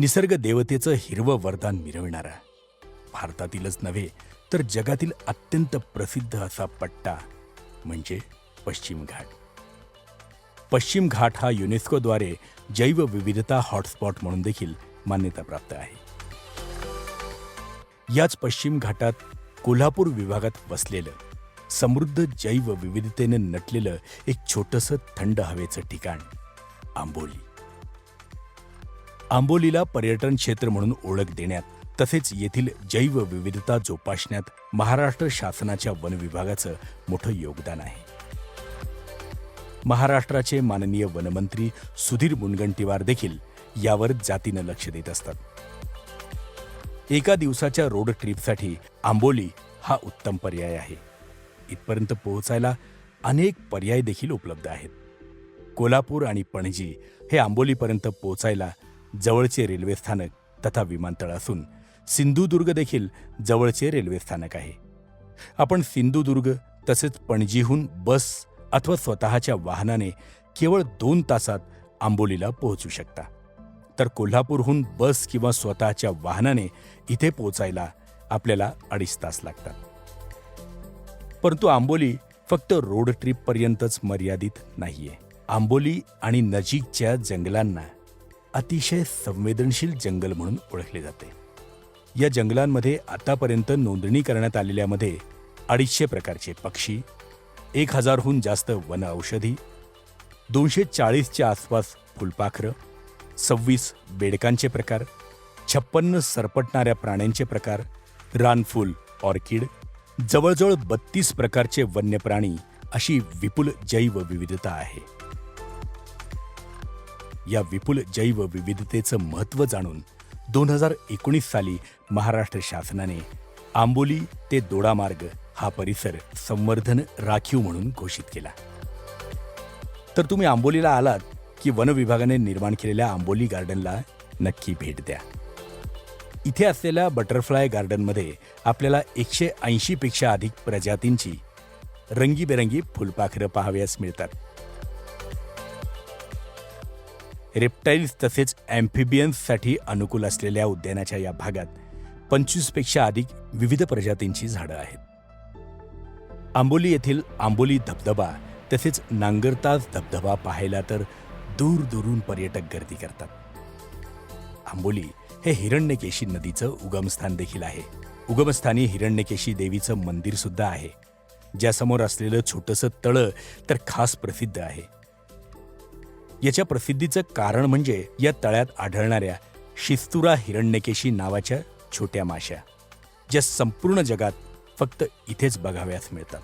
निसर्ग देवतेचं हिरवं वरदान मिरवणारा. भारतातीलच नव्हे तर जगातील अत्यंत प्रसिद्ध असा पट्टा म्हणजे पश्चिम घाट. पश्चिम घाट हा युनेस्कोद्वारे जैवविविधता हॉटस्पॉट म्हणून देखील मान्यता प्राप्त आहे. याच पश्चिम घाटात कोल्हापूर विभागात वसलेलं समृद्ध जैवविविधतेने नटलेलं एक छोटंसं थंड हवेचं ठिकाण आंबोली. आंबोलीला पर्यटन क्षेत्र म्हणून ओळख देण्यात तसेच येथील जैवविविधता जोपासण्यात महाराष्ट्र शासनाच्या वन विभागाचं मोठं योगदान आहे. महाराष्ट्राचे माननीय वनमंत्री सुधीर मुनगंटीवार देखील यावर जातीनं लक्ष देत असतात. एका दिवसाच्या रोड ट्रिपसाठी आंबोली हा उत्तम पर्याय आहे. इथपर्यंत पोहोचायला अनेक पर्याय देखील उपलब्ध आहेत. कोल्हापूर आणि पणजी हे आंबोलीपर्यंत पोहोचायला जवळचे रेल्वे स्थानक तथा विमानतळ असून सिंधुदुर्ग देखील जवळचे रेल्वे स्थानक आहे. आपण सिंधुदुर्ग तसेच पणजीहून बस अथवा स्वतःच्या वाहनाने केवळ दोन तासात आंबोलीला पोहोचू शकता. तर कोल्हापूरहून बस किंवा स्वतःच्या वाहनाने इथे पोहोचायला आपल्याला अडीच तास लागतात. परंतु आंबोली फक्त रोड ट्रीपपर्यंतच मर्यादित नाहीये. आंबोली आणि नजीकच्या जंगलांना अतिशय संवेदनशील जंगल म्हणून ओळखले जाते. या जंगलांमध्ये आतापर्यंत नोंदणी करण्यात आलेल्यामध्ये अडीचशे प्रकारचे पक्षी एक हजारहून जास्त वन औषधी दोनशे चाळीसच्या आसपास फुलपाखरं सव्वीस बेडकांचे प्रकार छप्पन्न सरपटणाऱ्या प्राण्यांचे प्रकार रानफूल ऑर्किड जवळजवळ बत्तीस प्रकारचे वन्य प्राणी अशी विपुल जैवविविधता आहे. या विपुल जैवविविधतेचं महत्त्व जाणून दोन हजार एकोणीस साली महाराष्ट्र शासनाने आंबोली ते दोडामार्ग हा परिसर संवर्धन राखीव म्हणून घोषित केला. तर तुम्ही आंबोलीला आलात की वन विभागाने निर्माण केलेल्या आंबोली गार्डनला नक्की भेट द्या. इथे असलेल्या बटरफ्लाय गार्डनमध्ये आपल्याला एकशे ऐंशीपेक्षा अधिक प्रजातींची रंगीबेरंगी फुलपाखरं पाहाव्यास मिळतात. रेप्टाईल्स तसेच ॲम्फिबियन्ससाठी अनुकूल असलेल्या उद्यानाच्या या भागात पंचवीसपेक्षा अधिक विविध प्रजातींची झाडं आहेत. आंबोली येथील आंबोली धबधबा तसेच नांगरताज धबधबा पाहायला तर दूर दूरून पर्यटक गर्दी करतात. आंबोली हे हिरण्यकेशी नदीचं उगमस्थान देखील आहे. उगमस्थानी हिरण्यकेशी देवीचं मंदिर सुद्धा आहे. ज्यासमोर असलेलं छोटंसं तळं तर खास प्रसिद्ध आहे. याच्या प्रसिद्धीचं कारण म्हणजे या तळ्यात आढळणाऱ्या शिस्तुरा हिरण्यकेशी नावाच्या छोट्या माश्या ज्या संपूर्ण जगात फक्त इथेच बघाव्यास मिळतात.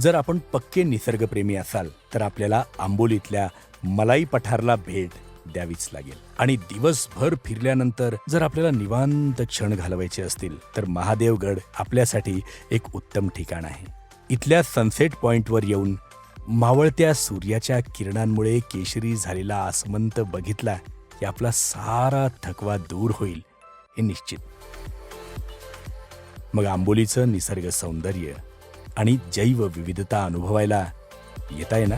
जर आपण पक्के निसर्गप्रेमी असाल तर आपल्याला आंबोलीतल्या मलाई पठारला भेट द्यावीच लागेल. आणि दिवसभर फिरल्यानंतर जर आपल्याला निवांत क्षण घालवायचे असतील तर महादेवगड आपल्यासाठी एक उत्तम ठिकाण आहे. इथल्या सनसेट पॉइंटवर येऊन मावळत्या सूर्याच्या किरणांमुळे केशरी झालेला आसमंत बघितला की आपला सारा थकवा दूर होईल हे निश्चित. मग आंबोलीचं निसर्ग सौंदर्य आणि जैवविविधता अनुभवायला येत आहे ना